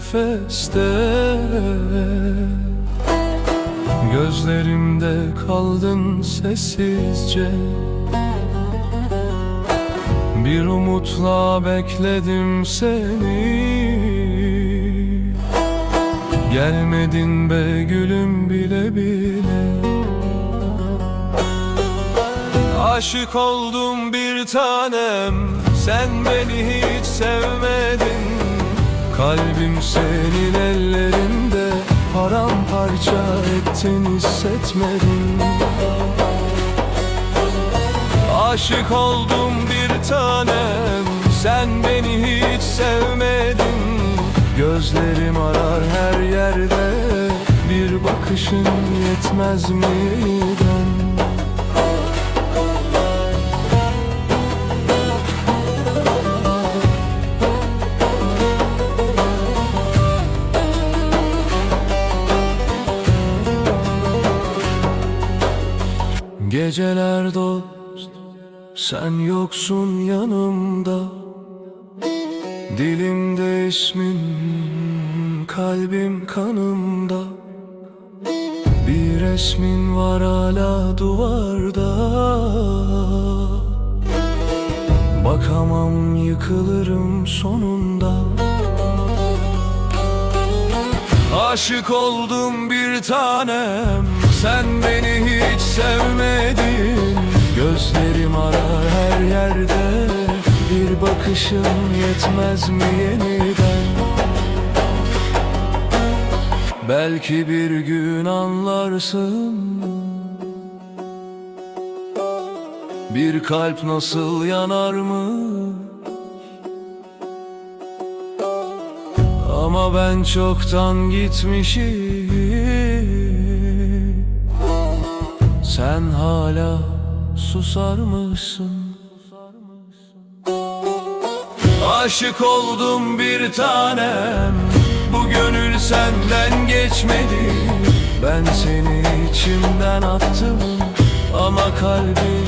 nefeste. Gözlerimde kaldın sessizce. Bir umutla bekledim seni. Gelmedin be gülüm bile bile. Aşık oldum bir tanem Sen beni hiç sevmedin. Kalbim senin ellerinde. Paramparça ettin hissetmedin. Aşık oldum bir tanem. Sen beni hiç sevmedin. Gözlerim arar her yerde. Bir bakışın yetmez mi Geceler dost Sen yoksun yanımda. Dilimde ismin Kalbim kanımda. Bir resmin var hala duvarda. Bakamam yıkılırım sonunda. Aşık oldum bir tanem Sen beni hiç sevmedin. Gözlerim arar her yerde. Bir bakışın yetmez mi yeniden? Belki bir gün anlarsın. Bir kalp nasıl yanar mı? Ama ben çoktan gitmişim Sen hala susar mısın? Aşık oldum bir tanem. Bu gönül senden geçmedi. Ben seni içimden attım Ama kalbim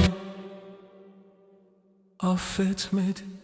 affetmedi